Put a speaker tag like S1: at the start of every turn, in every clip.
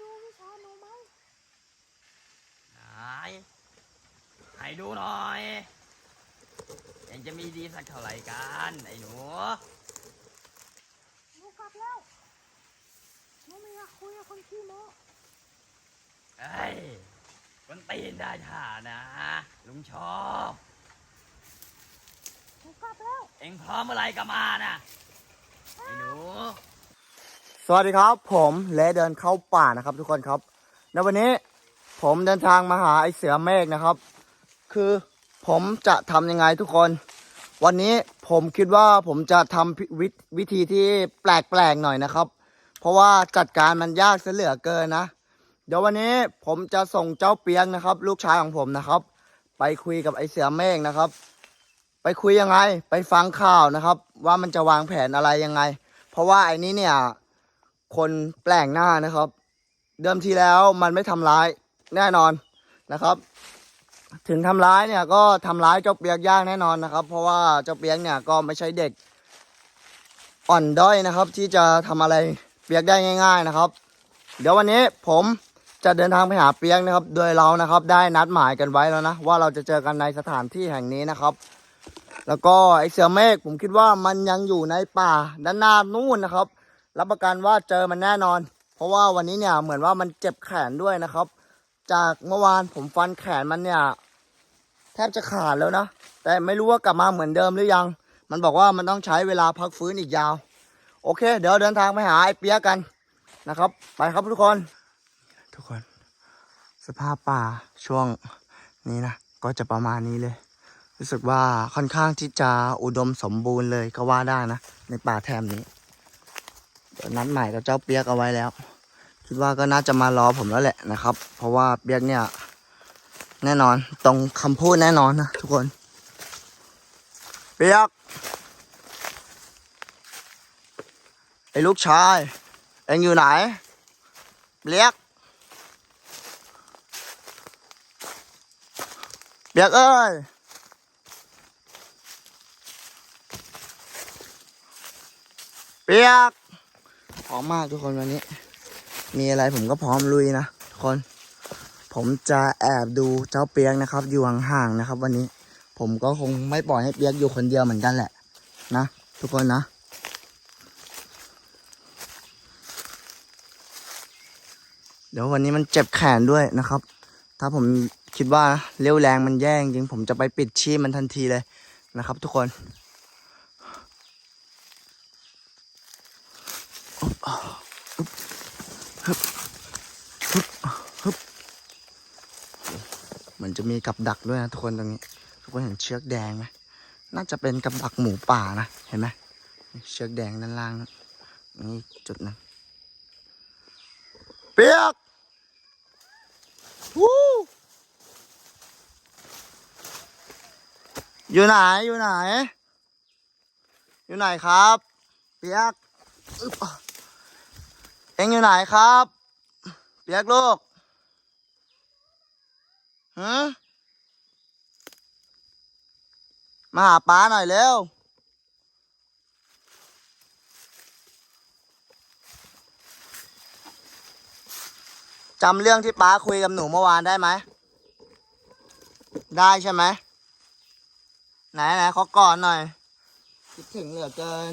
S1: ดูวิชาหนูไหม
S2: ไหนให้ดูหน่อยเองจะมีดีสักเท่าไหร่กันไอ้หนู
S1: หนูกลับแล้วหนูไม่อยากคุยกับคนขี้โม้
S2: เอ้ยมันตีนได้ท่านะลุงชอบ
S1: หนูกลับแล้ว
S2: เองพร้อมเมื่อไหรก็มานะไอ้หนู
S3: สวัสดีครับ ผมเลเดินเข้าป่านะครับ ทุกคนครับในวันนี้ผมเดินทางมาหาไอเสือเมฆนะครับ คือผมจะทำยังไงทุกคน วันนี้ผมคิดว่าผมจะทำวิวิธีที่แปลกๆหน่อยนะครับ เพราะว่าจัดการมันยากเสียเหลือเกินนะ เดี๋ยววันนี้ผมจะส่งเจ้าเปียงนะครับ ลูกชายของผมนะครับ ไปคุยกับไอเสือเมฆนะครับ ไปคุยยังไง ไปฟังข่าวนะครับ ว่ามันจะวางแผนอะไรยังไง เพราะว่าไอ้นี้เนี่ย คนแปลงหน้านะครับ เดิมทีแล้วมันไม่ทำร้ายแน่นอนนะครับ ถึงทำร้ายเนี่ยก็ทำร้ายเจ้าเปียกยากแน่นอนนะครับ เพราะว่าเจ้าเปียกเนี่ยก็ไม่ใช่เด็ก อ่อนด้อยนะครับ ที่จะทำอะไรเปียกได้ง่าย ๆนะครับ เดี๋ยววันนี้ผมจะเดินทางไปหาเปียกนะครับ โดยเรานะครับได้นัดหมายกันไว้แล้วนะ ว่าเราจะเจอกันในสถานที่แห่งนี้นะครับ แล้วก็ไอเสือเมฆผมคิดว่ามันยังอยู่ในป่าด้านหน้านู่นนะครับ รับประกันว่าเจอมันแน่นอน เพราะว่าวันนี้เนี่ยเหมือนว่ามันเจ็บแขนด้วยนะครับ จากเมื่อวานผมฟันแขนมันเนี่ยแทบจะขาดแล้วนะ แต่ไม่รู้ว่ากลับมาเหมือนเดิมหรือยัง มันบอกว่ามันต้องใช้เวลาพักฟื้นอีกยาว โอเค เดี๋ยวเดินทางไปหาไอ้เปียกกันนะครับ ไปครับทุกคน ทุกคน สภาพป่าช่วงนี้นะ ก็จะประมาณนี้เลย รู้สึกว่าค่อนข้างที่จะอุดมสมบูรณ์เลยก็ว่าได้นะ ในป่าแถมนี้ นัดหมายกับเจ้าเปียกเอาไว้แล้ว คิดว่าก็น่าจะมารอผมแล้วแหละนะครับ เพราะว่าเปียกเนี่ย แน่นอนตรงคำพูดแน่นอนนะทุกคน เปียกไอ้ลูกชาย เอ็งอยู่ไหนเปียกเปียกเอ้ยเปียก พร้อมมากทุกคนวันนี้ มีอะไรผมก็พร้อมลุยนะทุกคน ผมจะแอบดูเจ้าเปียกนะครับ อยู่ห่างๆนะครับ วันนี้ ผมก็คงไม่ปล่อยให้เปียกอยู่คนเดียวเหมือนกันแหละ นะทุกคนนะเดี๋ยววันนี้มันเจ็บแขนด้วยนะครับ ถ้าผมคิดว่าเลี้ยวแรงมันแย่จริงผมจะไปปิดชีพมันทันทีเลยนะครับ ทุกคน มันจะมีกับดักด้วยนะทุกคนตรงนี้ ทุกคนเห็นเชือกแดงไหมน่าจะเป็นกับดักหมูป่านะเห็นไหมเชือกแดงด้านล่างนะนี่จุดนั้นเปียกวู้อยู่ไหนอยู่ไหน อยู่ไหนครับ เปียกอึบ เอ็งอยู่ไหนครับ เปียกลูกหืมมาหาป้าหน่อยเร็วจำเรื่องที่ป้าคุยกับหนูเมื่อวานได้ไหม ได้ใช่ไหม ไหนไหนขอก่อดหน่อย คิดถึงเหลือเกิน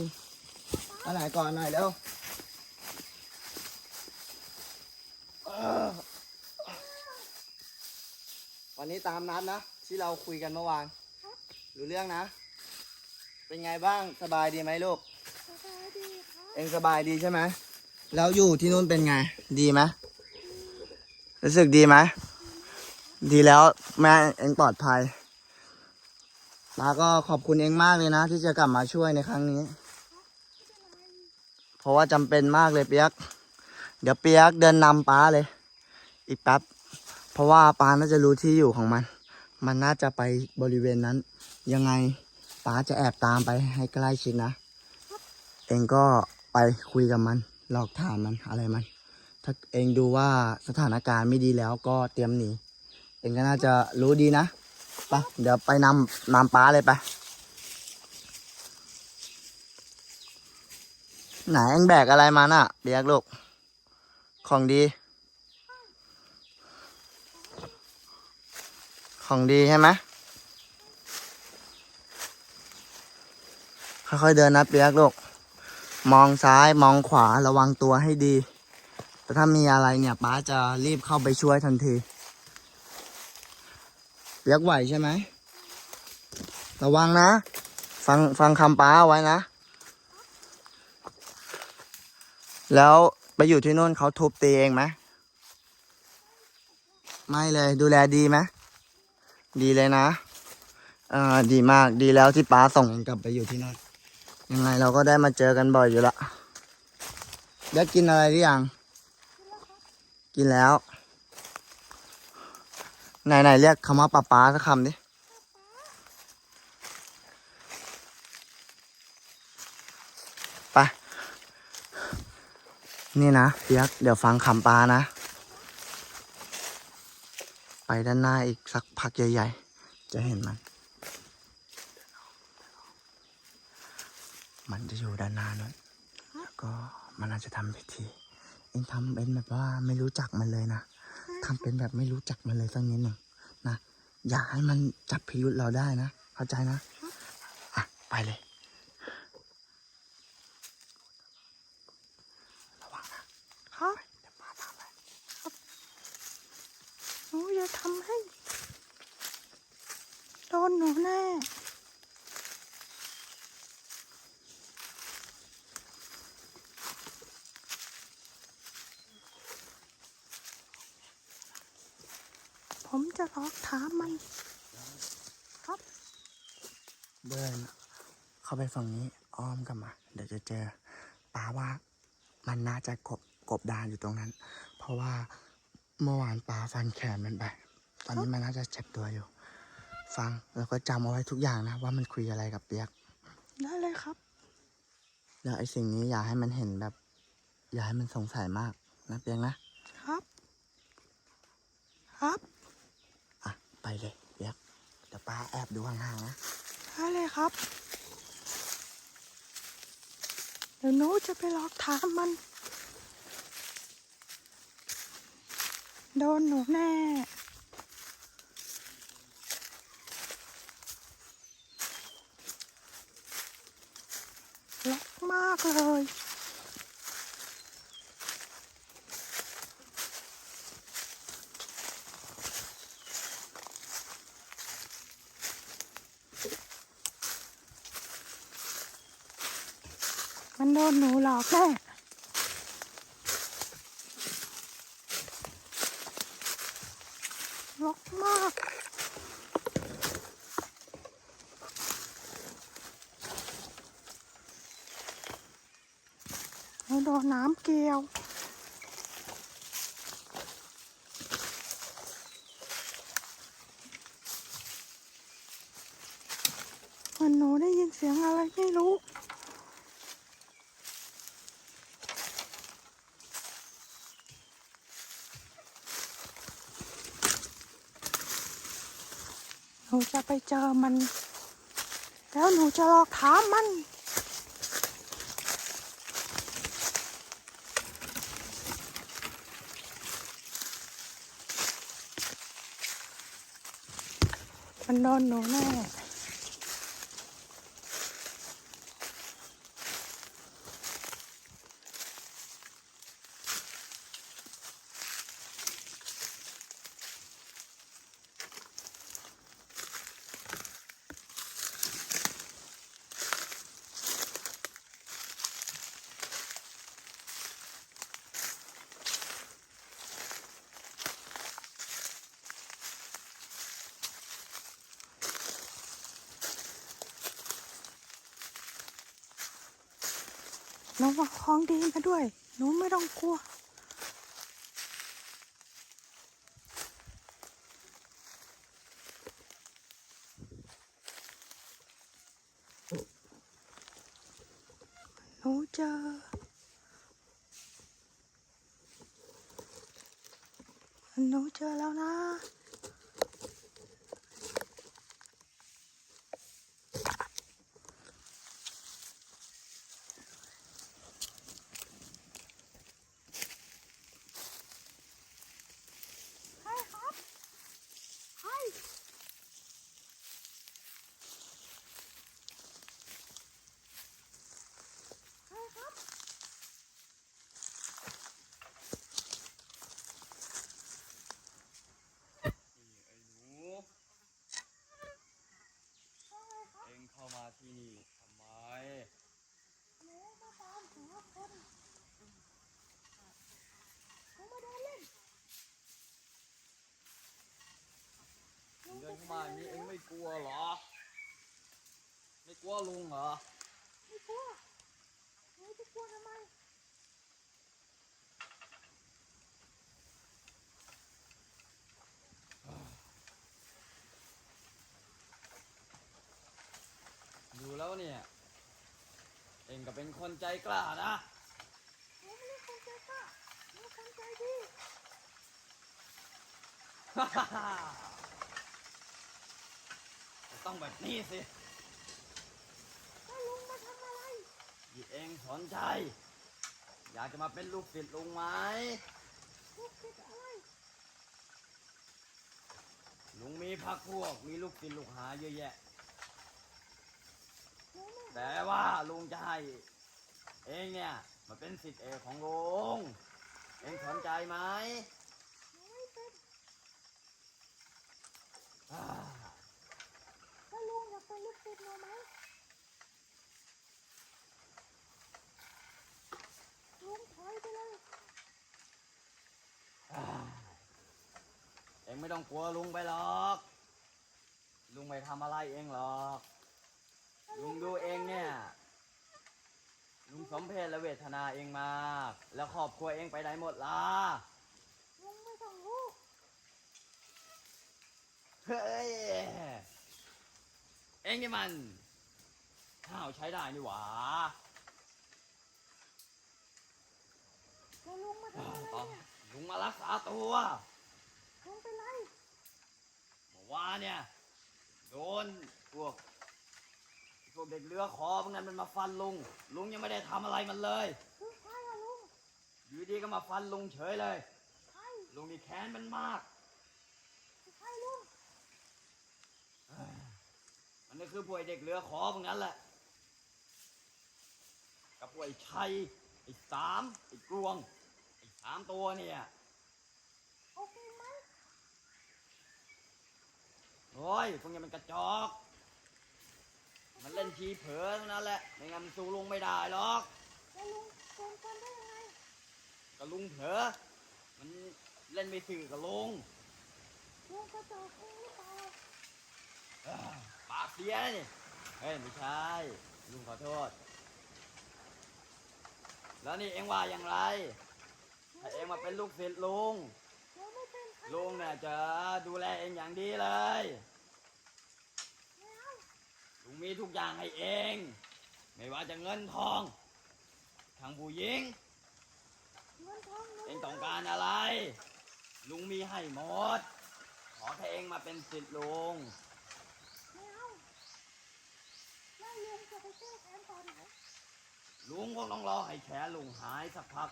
S3: เอาไหนก่อนหน่อยเร็วเออ วันนี้ตามนัดนะ ที่เราคุยกันเมื่อวาน รู้เรื่องนะ เป็นไงบ้างสบายดีไหมลูก
S1: สบายดีครับ
S3: เองสบายดีใช่ไหมแล้วอยู่ที่นู่นเป็นไง ดีไหมรู้สึกดีไหมดีแล้วแม่เองปลอดภัยตาก็ขอบคุณเองมากเลยนะ ที่จะกลับมาช่วยในครั้งนี้ เพราะว่าจำเป็นมากเลยเปียก เดี๋ยวเปียกเดินนำป้าเลย อีกแป๊บ เพราะว่าป้าน่าจะรู้ที่อยู่ของมัน มันน่าจะไปบริเวณนั้น ยังไงป้าจะแอบตามไปให้ใกล้ชิดนะ เองก็ไปคุยกับมัน หลอกถามมันอะไรมัน ถ้าเองดูว่าสถานการณ์ไม่ดีแล้วก็เตรียมหนี เองก็น่าจะรู้ดีนะไปเดี๋ยวไปนำนำป้าเลยไป ไหนเองแบกอะไรมาน่ะเบียกลูก ของดี ของดีใช่ไหมค่อยๆเดินนับเรียกลูก มองซ้ายมองขวาระวังตัวให้ดี แต่ถ้ามีอะไรเนี่ยป้าจะรีบเข้าไปช่วยทันทีเรียกไหวใช่ไหม ระวังนะ ฟังฟังคำป้าไว้นะ แล้ว อยู่ที่นู่นเขาทุบตีเองไหมไม่เลยดูแลดีไหมดีเลยนะอ่าดีมากดีแล้วที่ป้าส่งกลับไปอยู่ที่นั่นยังไงเราก็ได้มาเจอกันบ่อยอยู่ละได้กินอะไรหรือยัง กินแล้ว ไหนไหนๆเรียกคำว่าป้าป้าสักคำดิ นี่นะเปียกเดี๋ยวฟังคำป้านะ ไปด้านหน้าอีกสักพักใหญ่ๆ จะเห็นมัน มันจะอยู่ด้านหน้านั้นแล้วก็มันอาจจะทำพิธี เองทำเป็นแบบว่าไม่รู้จักมันเลยนะทำเป็นแบบไม่รู้จักมันเลยสักนิดหนึ่งนะ อย่าให้มันจับพิรุธเราได้นะ เข้าใจนะ อะ ไปเลย ระวังนะครับ เดี๋ยวป้าตามไป
S1: หนูอย่าทำให้ โดนหนูแน่ ผม จะลอกถามมันครับ
S3: เดิน เข้าไปฝั่งนี้อ้อมกลับมา เดี๋ยวจะเจอป้าว่ามันน่าจะกบกบดานอยู่ตรงนั้น เพราะว่าเมื่อวานป้าฟันแขนมันไป ตอนนี้มันน่าจะเจ็บตัวอยู่ ฟังแล้วก็จำเอาไว้ทุกอย่างนะ ว่ามันคุยอะไรกับเปียก
S1: ได้เลยครับ
S3: แล้วไอ้สิ่งนี้อย่าให้มันเห็นแบบ อย่าให้มันสงสัยมากนะเปียกนะ
S1: ครับ ครับ
S3: อะ ไปเลยเปียกเดี๋ยวป้าแอบดูห่างๆนะ
S1: ได้เลยครับ เดี๋ยวหนูจะไปลอกถามมัน โดนหนูแน่ล็อกมากเลย มันโดนหนูหลอกแน่ล็อกมากโดนน้ำเกลียวมันหนูได้ยินเสียงอะไรไม่รู้ นูจะไปเจอมัน แล้วหนูจะลอกถามมัน มันโดนหนูแน่ หนูว่าของดีมาด้วย หนูไม่ต้องกลัว หนูเจอ หนูเจอแล้วนะ ใช่ครับใช่
S2: ลุงเหรอ
S1: ไม่กลัวหนูจะ กลัวทำไม
S2: ดูแล้วเนี่ย เองก็เป็นคนใจกล้านะ
S1: หนูไม่ได้คนใจกล้าหนูคนใจดี
S2: ต้องแบบนี้สิ
S1: ถ้าลุงมาทำอะไร
S2: ที่เองสนใจ อยากจะมาเป็นลูกศิษย์ลุงไหม
S1: ลูกคิดอะไร
S2: ลุงมีพักพวก มีลูกศิษย์ลูกหาเยอะแยะ แต่ว่าลุงจะให้เองเนี่ยมาเป็นศิษย์เอกของลุง เองสนใจไหม
S1: ไม่เป็น
S2: อ่า
S1: ถ้าลุงอยากเป็นลูกศิษย์หนูไหม ลุงถอยไปเลย
S2: อ่าเองไม่ต้องกลัวลุงไปหรอก ลุงไม่ทำอะไรเองหรอก ลุงดูเองเนี่ย ลุงสมเพศและเวทนาเองมาก แล้วครอบครัวเองไปไหนหมดล่ะ
S1: ลุงไม่ต้องรู้
S2: เฮ้ย เองนี่มันข้าวใช้ได้นี่หว่า
S1: แล้วลุงมาทำอะไร
S2: ต่อ
S1: เนี่ย
S2: ลุงมารักษาตัว
S1: ลุงเป็นไร
S2: เมื่อวานเนี่ย โดนพวกพวกเด็กเรือขอพวกนั้นมันมาฟันลุง ลุงยังไม่ได้ทำอะไรมันเลย
S1: คือใครอะลุง
S2: อยู่ดีก็มาฟันลุงเฉยเลย
S1: ใคร
S2: ลุงนี่แค้นมันมาก
S1: คือใครลุง
S2: มันก็คือพวกไอ้เด็กเรือขอพวกนั้นแหละกับพวกไอ้ชัยไอ้สามไอ้กลวงไอ้ สามตัวเนี่ย
S1: โอเคไหม
S2: โอ้ยพวกนี้มันกระจอก มันเล่นชีเผลอเท่านั้นแหละ ไม่งั้นมันสู้ลุงไม่ได้หรอก
S1: แล้วลุงโกงกันได้ยังไง
S2: ก็ลุงเผลอ มันเล่นไม่สื่อกับลุง
S1: ลุงกระจอกเองหรือเปล่า
S2: เอ้อปากเสียนะนี่ เฮ้ยไม่ใช่ ลุงขอโทษ แล้วนี่เอ็งว่าอย่างไร ถ้าเอ็งมาเป็นลูกศิษย์ลุง
S1: หนูไม่เป็นใคร
S2: ลุงเนี่ยจะดูแลเองอย่างดีเลย
S1: ไม่เอา
S2: ลุงมีทุกอย่างให้เอง ไม่ว่าจะเงินทองทางผู้หญิง
S1: เงินทองหนู
S2: เองต้องการอะไร ลุงมีให้หมด ขอแค่เองมาเป็นศิษย์ลุง
S1: ไม่เอาแล้วลุงจะไปแก้แค้นตอนไหน
S2: ลุงคงต้องรอให้แขนลุงหายสักพัก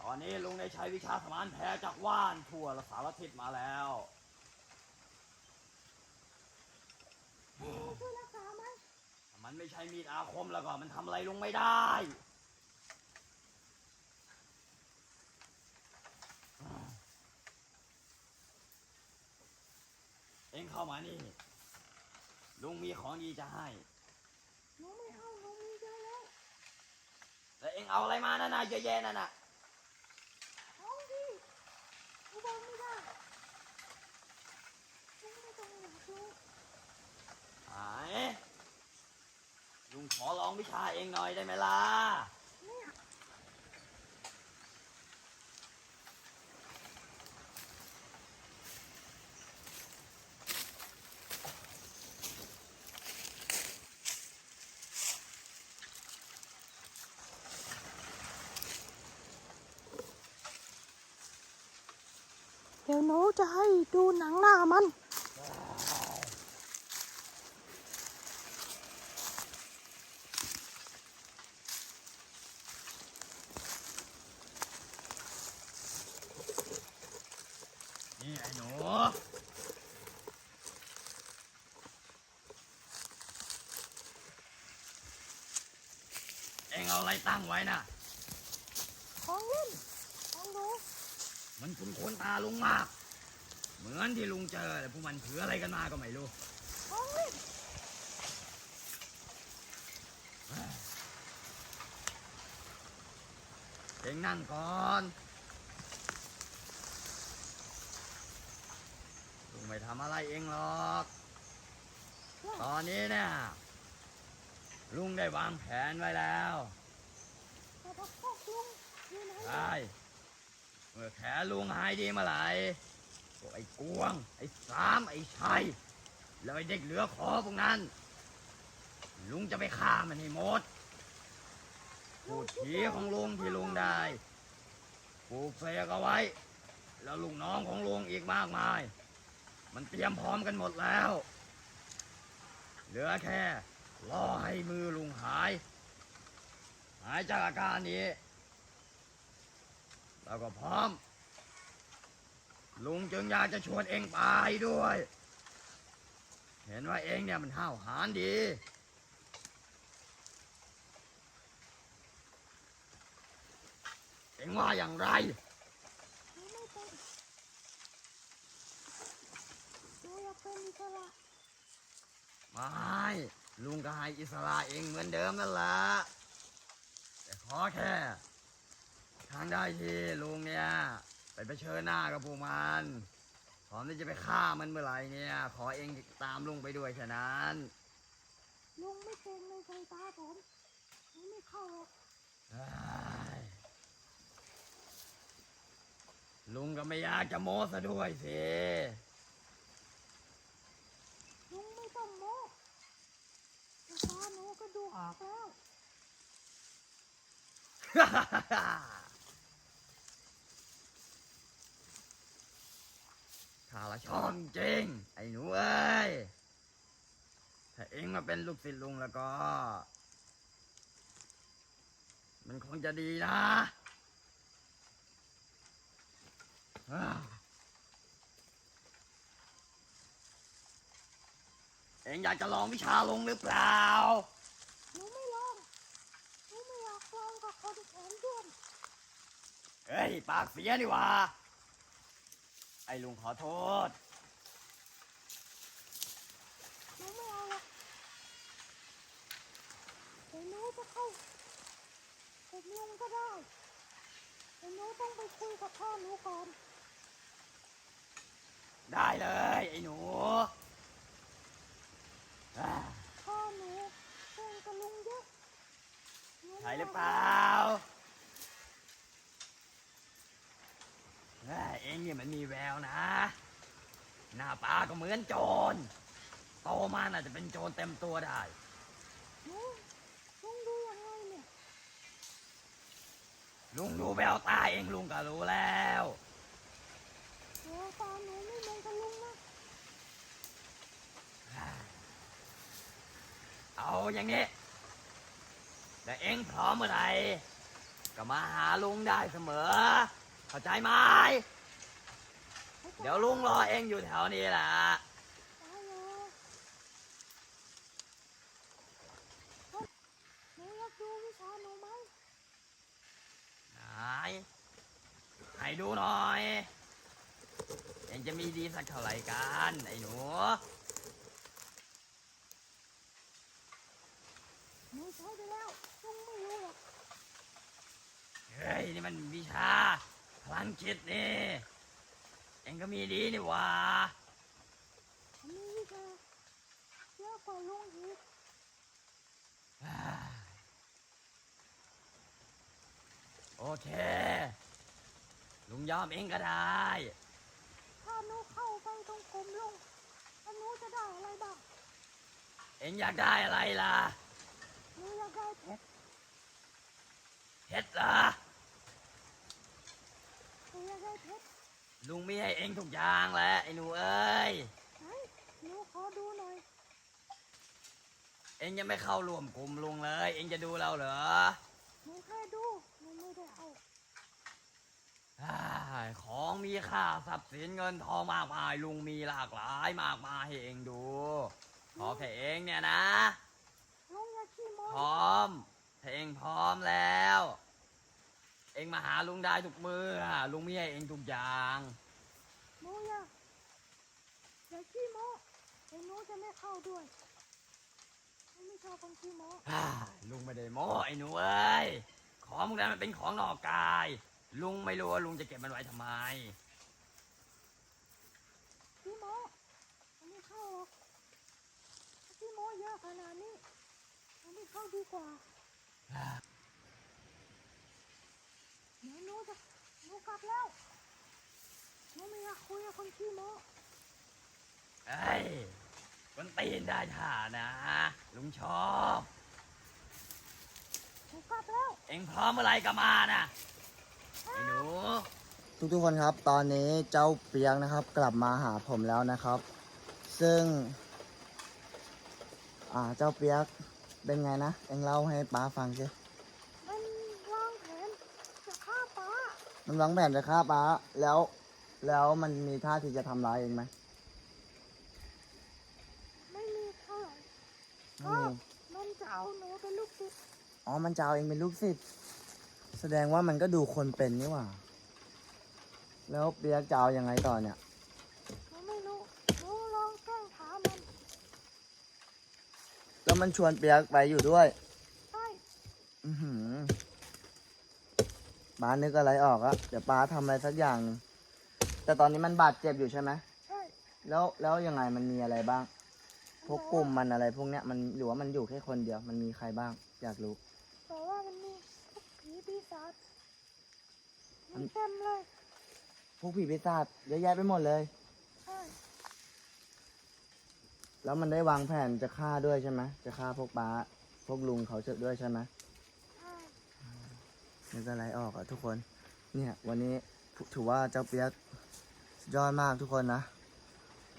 S2: ตอนนี้ลุงได้ใช้วิชาสมานแผลจากว่านทั่วสารทิศมาแล้ว
S1: ลุงช่วยรักษาไหม
S2: ถ้ามันไม่ใช่มีดอาคมแล้วก็มันทำอะไรลุงไม่ได้เองเข้ามานี่ลุงมีของดีจะให้
S1: หนูไม่เอาหนูมีเยอะแล้ว
S2: แล้วเองเอาอะไรมานั่นน่ะเยอะแยะนั่นน่ะ
S1: ของดี หนูบอกไม่ได้ลุงไม่ต้องอยากรู้
S2: หายลุงขอลองวิชาเองหน่อยได้ไหมล่ะ
S1: ดี๋ยวหนูจะให้ดูหนังหน้ามัน
S2: นี่ไอ้หนูเองเอาอะไรตั้งไว้น่ะ
S1: ของเล่นของหนู
S2: มันคุ้นคนตาลุงมาก เหมือนที่ลุงเจอแต่พวกมันถืออะไรกันมาก็ไม่รู้
S1: ของเอ
S2: งนั่งก่อนลุงไม่ทำอะไรเองหรอก ตอนนี้เนี่ยลุงได้วางแผนไว้แล้ว
S1: แต่พักพกลุงอยู่ไหน
S2: ใช่ แขนลุงหายดีมื่อไหร่พวกไอ้กวง ไอ้สาม ไอ้ชัย แล้วไอ้เด็กเหลือขอพวกนั้น ลุงจะไปฆ่ามันให้หมดพูดผีของลุงที่ลุงได้ปลูกเสกเอาไว้ แล้วลูกน้องของลุงอีกมากมาย มันเตรียมพร้อมกันหมดแล้ว เหลือแค่รอให้มือลุงหาย หายจากอาการนี้ แล้วก็พร้อม ลุงจึงอยากจะชวนเองไปด้วย เห็นว่าเองเนี่ยมันห้าวหาญดี เองว่าอย่างไร
S1: ไม่เป็นหนูอยากเป็นอิสระ
S2: ไม่ ลุงก็ให้อิสระเองเหมือนเดิมนั่นแหละแต่ขอแค่ ทางได้ที่ลุงเนี่ย ไปเผชิญหน้ากับพวกมันพร้อมที่จะไปฆ่ามันเมื่อไหร่เนี่ย ขอเองตามลุงไปด้วยแค่นั้น
S1: ลุงไม่เก่งในสายตาผมหนูไม่เข้าหรอก
S2: ได้ลุงก็ไม่อยากจะโม้ซะด้วยสิ
S1: ลุงไม่ต้องโม้แต่ตาหนูก็ดูออกแล้ว
S2: ข้าละชอบจริง ไอ้หนูเอ้ย ถ้าเองมาเป็นลูกศิษย์ลุงแล้วก็ มันคงจะดีนะอ้าวเองอยากจะลองวิชาลุงหรือเปล่า
S1: หนูไม่ลองหนูไม่อยากลองกับคนแขนด้วน
S2: เฮ้ย ปากเสียนี่หว่า ไอ้ลุงขอโทษ
S1: หนูไม่เอาหรอกแต่หนูจะเข้าผมลุงก็ได้แต่หนูต้องไปคุยกับพ่อหนูก่อน
S2: ได้เลย ไอ้หนูอ่า
S1: พ่อหนูเก่งกับลุงเยอะนูไม่
S2: ใช่หรือเปล่า เอ้ยเองเนี่ยมันมีแววนะ หน้าตาก็เหมือนโจร โตมาน่าจะเป็นโจรเต็มตัวได้
S1: หนูลุงดูยังไงเนี่ย
S2: ลุงดูแววตาเองลุงก็รู้แล้ว
S1: เดี๋ยวตาหนูไม่เหมือนกับลุงนะ
S2: เอาอย่างนี้แต่เองพร้อมเมื่อไหร่ก็มาหาลุงได้เสมอ เข้าใจไหมเดี๋ยวลุงรอเองอยู่แถวนี้แหละ
S1: ได้เลยหนูอยากดูวิชาหนูไหม
S2: ไหนให้ดูหน่อย เองจะมีดีสักเท่าไหร่กันไอ้หนู
S1: หนูใช้ไปแล้วลุงไม่รู้หรอก
S2: เฮ้ย นี่มันวิชา พลังจิตนี่เองก็มีดีนี่หว่า
S1: อันนี้วิชาเยอะกว่าลุงอีก
S2: โอเค ลุงยอมเองก็ได้
S1: ถ้าหนูเข้าไปตรงกลมลุงแล้วหนูจะได้อะไรบ้าง
S2: เองอยากได้อะไรล่ะ
S1: หนูอยากได้เพชร
S2: เพชรเหรอ
S1: ห นูอยากได้เพชร
S2: ลุงมีให้เองทุกอย่างแหละไอ้หนูเอ้ย
S1: ไหนหนูขอดูหน่อย
S2: เองยังไม่เข้าร่วมกลุ่มลุงเลย เองจะดูเราเหรอ
S1: หนูแค่ดูหนูไม่ได้เอา
S2: อ้ายของมีค่าทรัพย์สินเงินทองมากมายลุงมีหลากหลายมากมายให้เองดู ขอแค่เองเนี่ยนะ
S1: ลุงอย่าขี้โม้
S2: พร้อมถ้าเองพร้อมแล้ว เองมาหาลุงได้ทุกมือลุงมีให้เองทุกอย่าง
S1: หนูอย่าอย่าขี้โม้เดี๋ยวหนูจะไม่เข้าด้วยหนูไม่ชอบคนขี้โม้
S2: อ้ายลุงไม่ได้โม้ไอ้หนูเอ้ยของพวกนั้นมันเป็นของนอกกาย ลุงไม่รู้ว่าลุงจะเก็บมันไว้ทำไม
S1: ขี้โม้หนูไม่เข้าหรอกขี้โม้เยอะขนาดนี้หนูเราไม่เข้าดีกว่า เดี๋ยวหนูจะหนูกลับแล้วหนูไม่อยากคุยกับคนขี้โม้
S2: เอ้ยคนตีนได้ท่านะ ลุงชอบ
S1: หนูกลับแล้ว
S2: เอ็งพร้อมเมื่อไหรก็มานะไอ้หนู
S3: ทุกๆคนครับ ตอนนี้เจ้าเปียกนะครับ กลับมาหาผมแล้วนะครับ ซึ่ง อ่าเจ้าเปียกเป็นไงนะเอ็งเล่าให้ป้าฟังสิ
S1: มันวางแผนจะฆ่าป้า
S3: มันวางแผนจะฆ่าป้า แล้ว แล้วมันมีท่าที่จะทำร้ายเองไหม
S1: ไม่มีเท่าไหร่
S3: ไม่มี
S1: มันจะเอาหนูเป็นลูกศิษย์
S3: อ๋อ มันจะเอาเองเป็นลูกศิษย์แสดงว่ามันก็ดูคนเป็นนี่หว่า แล้วเปียกจะเอายังไงต่อเนี่ย
S1: หนูไม่รู้หนูลองแกล้งถามมัน
S3: แล้วมันชวนเปียกไปอยู่ด้วย
S1: ใช่
S3: อือหือ ป้านึกอะไรออกอะเดี๋ยวป้าทำอะไรสักอย่างหนึงแต่ตอนนี้มันบาดเจ็บอยู่ใช่ไหม
S1: ใช่
S3: แล้วแล้วยังไงมันมีอะไรบ้าง พวกกลุ่มมันอะไรพวกเนี้ยมันหรือว่ามันอยู่แค่คนเดียว มันมีใครบ้าง อยากรู้
S1: แต่ว่ามันมีพวกผีปีศาจ
S3: มั
S1: มันนเต็มเลย
S3: พวกผีปีศาจเยอะแยะไปหมดเลย
S1: ใช่
S3: แล้วมันได้วางแผนจะฆ่าด้วยใช่ไหมจะฆ่าพวกป้า พวกลุงเขาเชด้วยใช่ไหม
S1: ใช่
S3: นึกอะไรออกอะทุกคน เนี่ยวันนี้ถือว่าเจ้าเปียกยอดมากทุกคนนะ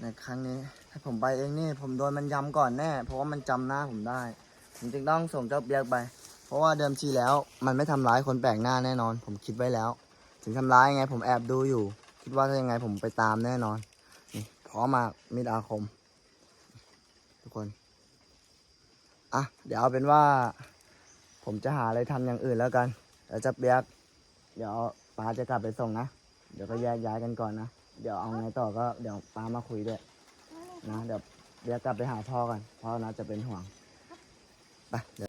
S3: ในครั้งนี้ถ้าผมไปเองนี่ผมโดนมันยำก่อนแน่ เพราะว่ามันจำหน้าผมได้ ผมจึงต้องส่งเจ้าเปียกไป เพราะว่าเดิมทีแล้ว มันไม่ทำร้ายคนแปลกหน้าแน่นอน ผมคิดไว้แล้ว ถึงทำร้ายยังไง ผมแอบดูอยู่ คิดว่าถ้ายังไงผมไปตามแน่นอนนี่พร้อมมากมิดอาคม ทุกคนอะเดี๋ยวเอาเป็นว่า ผมจะหาอะไรทำอย่างอื่นแล้วกัน เดี๋ยวจะเปียก เดี๋ยวป้าจะกลับไปส่งนะ เดี๋ยวก็แยกย้ายกันก่อนนะ เดี๋ยวเอาไงต่อก็เดี๋ยวป้ามาคุยด้วยนะ เดี๋ยวเบียกกลับไปหาพ่อกันพ่อนะจะเป็นห่วง ไปเดี๋ยว